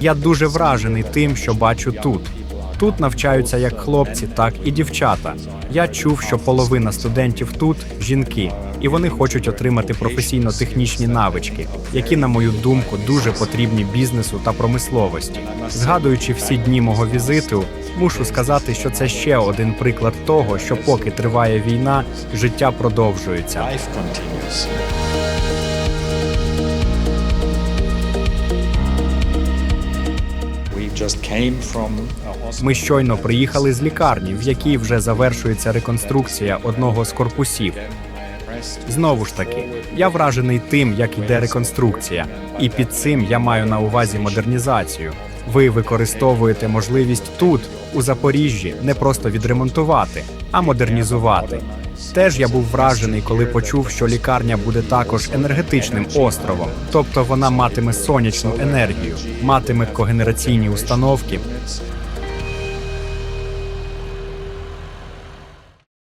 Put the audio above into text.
Я дуже вражений тим, що бачу тут. Тут навчаються як хлопці, так і дівчата. Я чув, що половина студентів тут жінки, і вони хочуть отримати професійно-технічні навички, які, на мою думку, дуже потрібні бізнесу та промисловості. Згадуючи всі дні мого візиту, мушу сказати, що це ще один приклад того, що поки триває війна, життя продовжується. Ми щойно приїхали з лікарні, в якій вже завершується реконструкція одного з корпусів. Знову ж таки, я вражений тим, як іде реконструкція, і під цим я маю на увазі модернізацію. Ви використовуєте можливість тут, у Запоріжжі, не просто відремонтувати, а модернізувати. Теж я був вражений, коли почув, що лікарня буде також енергетичним островом, тобто вона матиме сонячну енергію, матиме когенераційні установки,